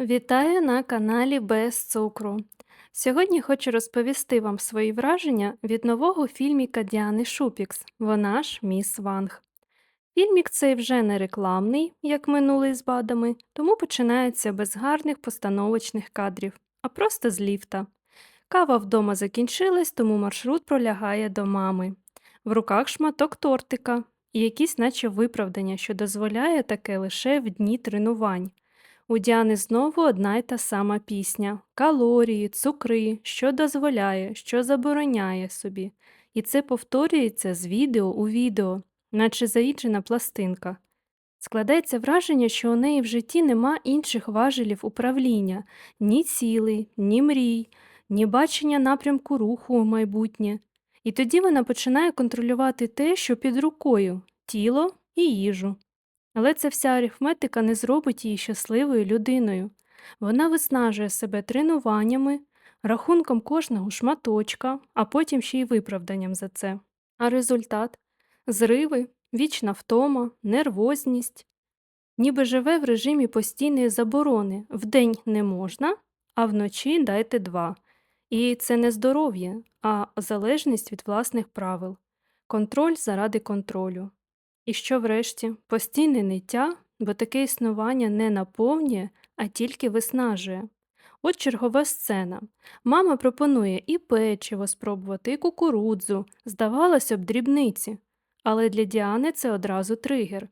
Вітаю на каналі Без цукру. Сьогодні хочу розповісти вам свої враження від нового фільміка Діани Шупікс. Вона ж Міс Ванг. Фільмік цей вже не рекламний, як минулий з бадами, тому починається без гарних постановочних кадрів, а просто з ліфта. Кава вдома закінчилась, тому маршрут пролягає до мами. В руках шматок тортика і якісь наче виправдання, що дозволяє таке лише в дні тренувань. У Діани знову одна й та сама пісня: калорії, цукри, що дозволяє, що забороняє собі. І це повторюється з відео у відео, наче заїджена пластинка. Складається враження, що у неї в житті нема інших важелів управління, ні цілей, ні мрій, ні бачення напрямку руху у майбутнє. І тоді вона починає контролювати те, що під рукою тіло і їжу. Але ця вся арифметика не зробить її щасливою людиною. Вона виснажує себе тренуваннями, рахунком кожного шматочка, а потім ще й виправданням за це. А результат зриви, вічна втома, нервозність. Ніби живе в режимі постійної заборони вдень не можна, а вночі дайте два. І це не здоров'я, а залежність від власних правил, контроль заради контролю. І що врешті? Постійне ниття, бо таке існування не наповнює, а тільки виснажує. От чергова сцена. Мама пропонує і печиво спробувати, і кукурудзу, здавалося б, дрібниці. Але для Діани це одразу тригер.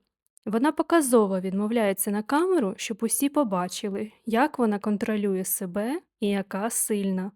Вона показово відмовляється на камеру, щоб усі побачили, як вона контролює себе і яка сильна.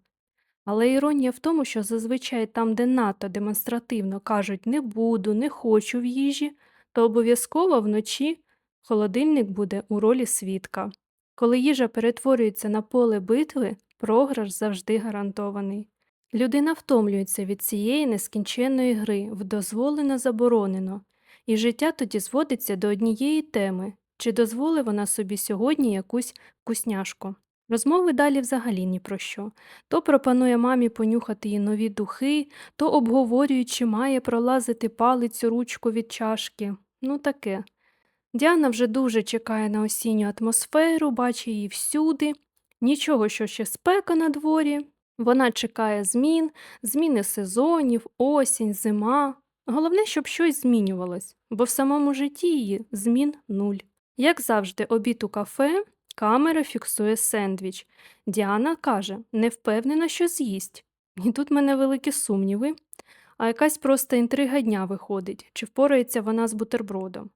Але іронія в тому, що зазвичай там, де надто демонстративно кажуть не буду, не хочу в їжі, то обов'язково вночі холодильник буде у ролі свідка. Коли їжа перетворюється на поле битви, програш завжди гарантований. Людина втомлюється від цієї нескінченної гри в дозволено заборонено, і життя тоді зводиться до однієї теми чи дозволить вона собі сьогодні якусь вкусняшку. Розмови далі взагалі ні про що. То пропонує мамі понюхати її нові духи, то обговорює, чи має пролазити палицю ручку від чашки. Ну таке. Діана вже дуже чекає на осінню атмосферу, бачить її всюди. Нічого, що ще спека на дворі. Вона чекає змін, зміни сезонів, осінь, зима. Головне, щоб щось змінювалось, бо в самому житті її змін нуль. Як завжди, обід у кафе, камера фіксує сендвіч. Діана каже, не впевнена, що з'їсть. І тут мене великі сумніви а якась просто інтрига дня виходить, чи впорається вона з бутербродом.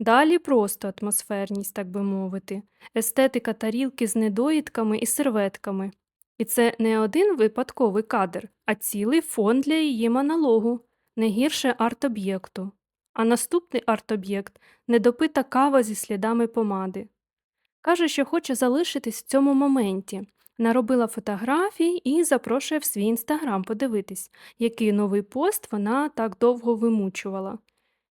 Далі просто атмосферність, так би мовити, естетика тарілки з недоїдками і серветками. І це не один випадковий кадр, а цілий фон для її монологу, не гірше арт-об'єкту. А наступний арт-об'єкт недопита кава зі слідами помади. Каже, що хоче залишитись в цьому моменті, Наробила фотографій і запрошує в свій інстаграм подивитись, який новий пост вона так довго вимучувала.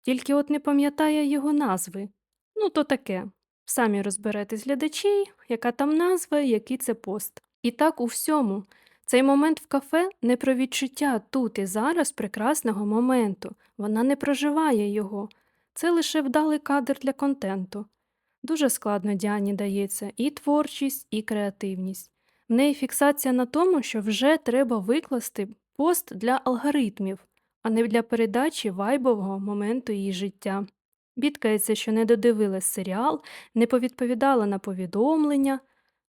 Тільки от не пам'ятає його назви. Ну, то таке. Самі розберетесь глядачі, яка там назва, який це пост. І так у всьому. Цей момент в кафе не про відчуття тут і зараз прекрасного моменту. Вона не проживає його. Це лише вдалий кадр для контенту. Дуже складно Діані дається і творчість, і креативність. В неї фіксація на тому, що вже треба викласти пост для алгоритмів, а не для передачі вайбового моменту її життя. Бідкається, що не додивилась серіал, не повідповідала на повідомлення,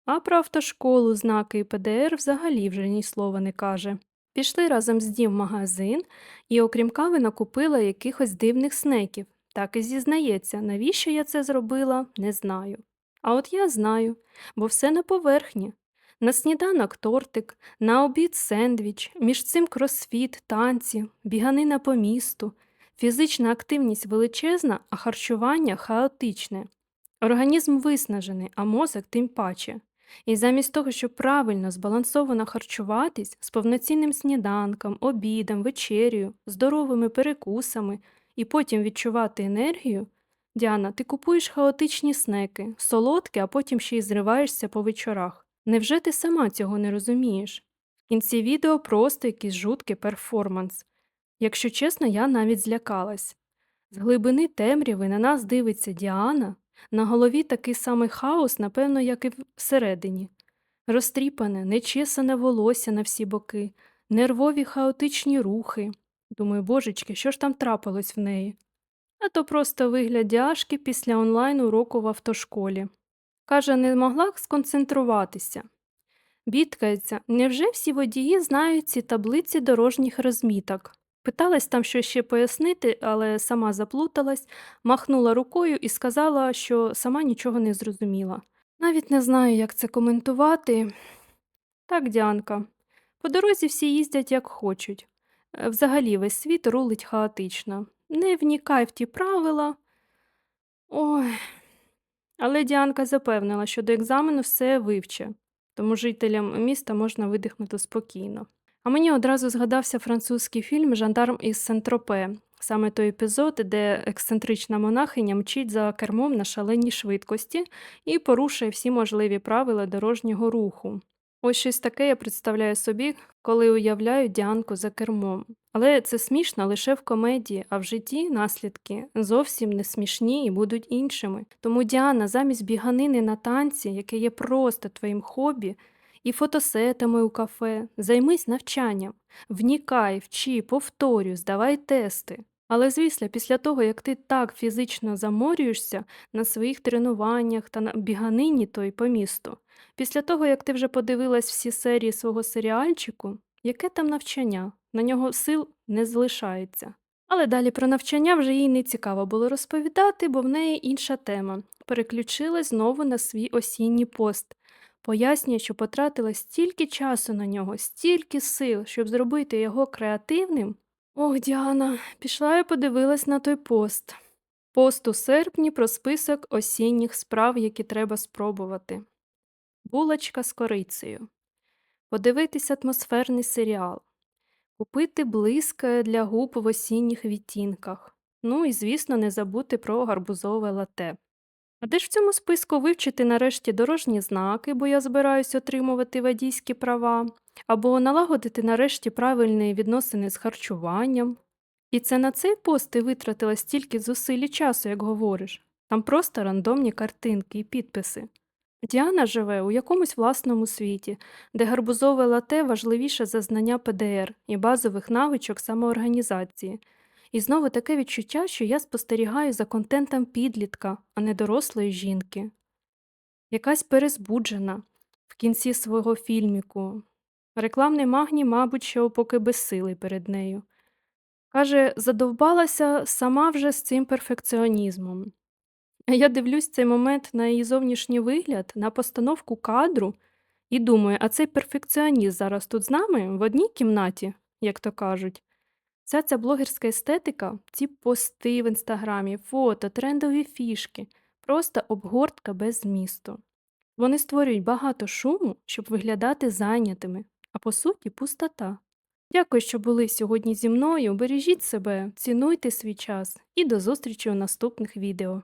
а про автошколу, знаки і ПДР взагалі вже ні слова не каже. Пішли разом з Дім в магазин і, окрім кави, накупила якихось дивних снеків. Так і зізнається, навіщо я це зробила, не знаю. А от я знаю, бо все на поверхні. На сніданок тортик, на обід сендвіч, між цим кросфіт, танці, біганина по місту, фізична активність величезна, а харчування хаотичне. Організм виснажений, а мозок тим паче. І замість того, щоб правильно збалансовано харчуватись з повноцінним сніданком, обідом, вечерю, здоровими перекусами і потім відчувати енергію, Діана, ти купуєш хаотичні снеки, солодкі, а потім ще й зриваєшся по вечорах. Невже ти сама цього не розумієш? В кінці відео просто якийсь жуткий перформанс. Якщо чесно, я навіть злякалась. З глибини темряви на нас дивиться Діана, На голові такий самий хаос, напевно, як і всередині. Розтріпане, нечесане волосся на всі боки, нервові хаотичні рухи. Думаю, божечки, що ж там трапилось в неї? А то просто вигляд дяшки після онлайн-уроку в автошколі. Каже, не могла сконцентруватися. Бідкається, невже всі водії знають ці таблиці дорожніх розміток? Питалась там що ще пояснити, але сама заплуталась, махнула рукою і сказала, що сама нічого не зрозуміла. Навіть не знаю, як це коментувати. Так, Діанка, по дорозі всі їздять як хочуть. Е, Взагалі весь світ рулить хаотично. Не внікай в ті правила. Ой. Але Діанка запевнила, що до екзамену все вивче, тому жителям міста можна видихнути спокійно. А мені одразу згадався французький фільм Жандарм із Сен-Тропе, саме той епізод, де ексцентрична монахиня мчить за кермом на шаленій швидкості і порушує всі можливі правила дорожнього руху. Ось щось таке я представляю собі, коли уявляю Діанку за кермом. Але це смішно лише в комедії, а в житті наслідки зовсім не смішні і будуть іншими. Тому Діана замість біганини на танці, яке є просто твоїм хобі, і фотосетами у кафе, займись навчанням, внікай, вчи, повторюй, здавай тести. Але звісно, після того, як ти так фізично заморюєшся на своїх тренуваннях та на біганині той по місту, після того, як ти вже подивилась всі серії свого серіальчику, яке там навчання? На нього сил не залишається. Але далі про навчання вже їй не цікаво було розповідати, бо в неї інша тема. Переключилась знову на свій осінній пост. Пояснює, що потратила стільки часу на нього, стільки сил, щоб зробити його креативним. Ох, Діана, пішла і подивилась на той пост. Пост у серпні про список осінніх справ, які треба спробувати. Булочка з корицею. Подивитись атмосферний серіал. Купити блиске для губ в осінніх відтінках. Ну і, звісно, не забути про гарбузове лате. А де ж в цьому списку вивчити нарешті дорожні знаки, бо я збираюсь отримувати водійські права, або налагодити нарешті правильні відносини з харчуванням. І це на цей пост ти витратила стільки зусиль і часу, як говориш. Там просто рандомні картинки і підписи. Діана живе у якомусь власному світі, де гарбузове лате важливіше за знання ПДР і базових навичок самоорганізації. І знову таке відчуття, що я спостерігаю за контентом підлітка, а не дорослої жінки. Якась перезбуджена в кінці свого фільміку. Рекламний магній, мабуть, що поки безсилий перед нею. Каже, задовбалася сама вже з цим перфекціонізмом. Я дивлюсь цей момент на її зовнішній вигляд, на постановку кадру і думаю, а цей перфекціоніст зараз тут з нами в одній кімнаті, як то кажуть. Вся ця блогерська естетика, ці пости в інстаграмі, фото, трендові фішки, просто обгортка без змісту. Вони створюють багато шуму, щоб виглядати зайнятими, а по суті пустота. Дякую, що були сьогодні зі мною. Бережіть себе, цінуйте свій час і до зустрічі у наступних відео.